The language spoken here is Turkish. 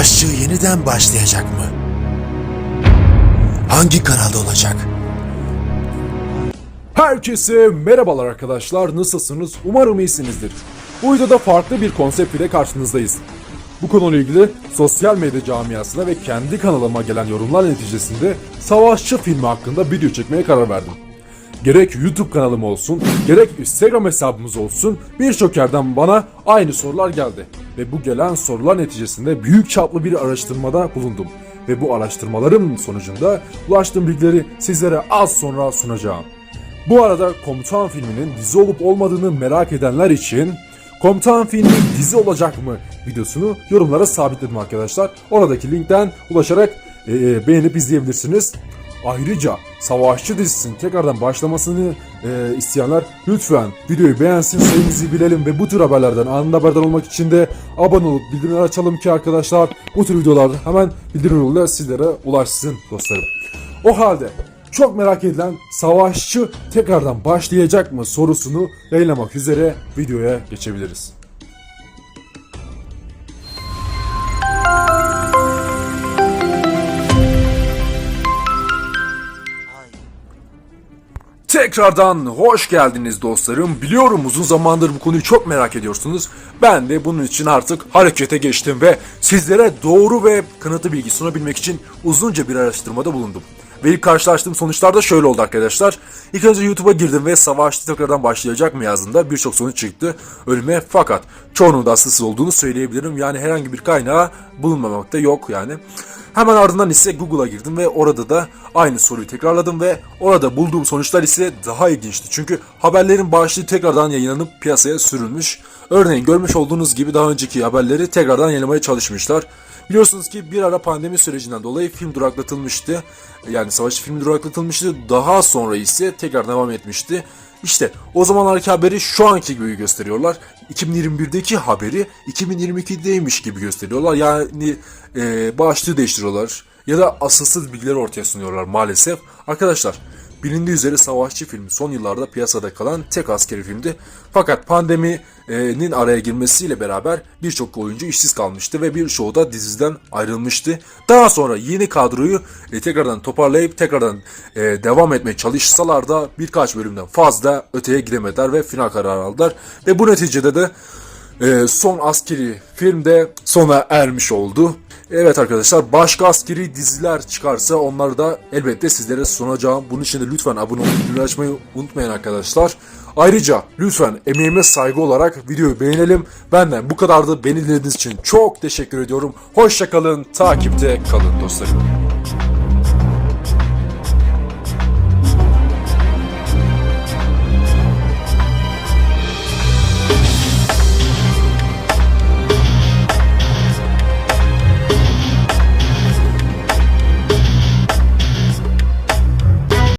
Savaşçı yeniden başlayacak mı? Hangi kanalda olacak? Herkese merhabalar arkadaşlar nasılsınız umarım iyisinizdir. Bu videoda farklı bir konsept ile karşınızdayız. Bu konuyla ilgili sosyal medya camiasına ve kendi kanalıma gelen yorumlar neticesinde Savaşçı filmi hakkında video çekmeye karar verdim. Gerek YouTube kanalım olsun, gerek Instagram hesabımız olsun birçok yerden bana aynı sorular geldi. Ve bu gelen sorular neticesinde büyük çaplı bir araştırmada bulundum. Ve bu araştırmaların sonucunda ulaştığım bilgileri sizlere az sonra sunacağım. Bu arada Komutan filminin dizi olup olmadığını merak edenler için Komutan filmi dizi olacak mı videosunu yorumlara sabitledim arkadaşlar. Oradaki linkten ulaşarak e, e, beğenip izleyebilirsiniz. Ayrıca Savaşçı dizisinin tekrardan başlamasını e, isteyenler lütfen videoyu beğensin, sayımızı bilelim ve bu tür haberlerden anında haberdar olmak için de abone olup bildirimleri açalım ki arkadaşlar bu tür videolarda hemen bildirim yoluyla sizlere ulaşsın dostlarım. O halde çok merak edilen savaşçı tekrardan başlayacak mı sorusunu yayınlamak üzere videoya geçebiliriz. Tekrardan hoş geldiniz dostlarım. Biliyorum uzun zamandır bu konuyu çok merak ediyorsunuz. Ben de bunun için artık harekete geçtim ve sizlere doğru ve kanıtlı bilgi sunabilmek için uzunca bir araştırmada bulundum. Ve ilk karşılaştığım sonuçlar da şöyle oldu arkadaşlar. İlk önce YouTube'a girdim ve savaşçı tekrardan başlayacak mı yazdığında birçok sonuç çıktı önüme fakat çoğunun da asılsız olduğunu söyleyebilirim. Yani herhangi bir kaynağı bulunmamakta yok yani. Hemen ardından ise Google'a girdim ve orada da aynı soruyu tekrarladım ve orada bulduğum sonuçlar ise daha ilginçti. Çünkü haberlerin başlığı tekrardan yayınlanıp piyasaya sürülmüş. Örneğin görmüş olduğunuz gibi daha önceki haberleri tekrardan yayınlamaya çalışmışlar. Biliyorsunuz ki bir ara pandemi sürecinden dolayı film duraklatılmıştı. Yani savaş filmi duraklatılmıştı. Daha sonra ise tekrar devam etmişti. İşte o zamanlarki haberi şu anki gibi gösteriyorlar. 2021'deki haberi 2022'deymiş gibi gösteriyorlar. Yani e, başlığı değiştiriyorlar. Ya da asılsız bilgileri ortaya sunuyorlar maalesef. Arkadaşlar bilindiği üzere Savaşçı filmi son yıllarda piyasada kalan tek askeri filmdi. Fakat pandeminin araya girmesiyle beraber birçok oyuncu işsiz kalmıştı ve birçoğu da diziden ayrılmıştı. Daha sonra yeni kadroyu e, tekrardan toparlayıp tekrardan e, devam etmeye çalışsalar da birkaç bölümden fazla öteye gidemediler ve final kararı aldılar. Ve bu neticede de e, son askeri filmde sona ermiş oldu. Evet arkadaşlar başka askeri diziler çıkarsa onları da elbette sizlere sunacağım. Bunun için de lütfen abone olup bildirim açmayı unutmayın arkadaşlar. Ayrıca lütfen emeğime saygı olarak videoyu beğenelim. Benden bu kadardı. Beni dinlediğiniz için çok teşekkür ediyorum. Hoşçakalın, takipte kalın dostlarım.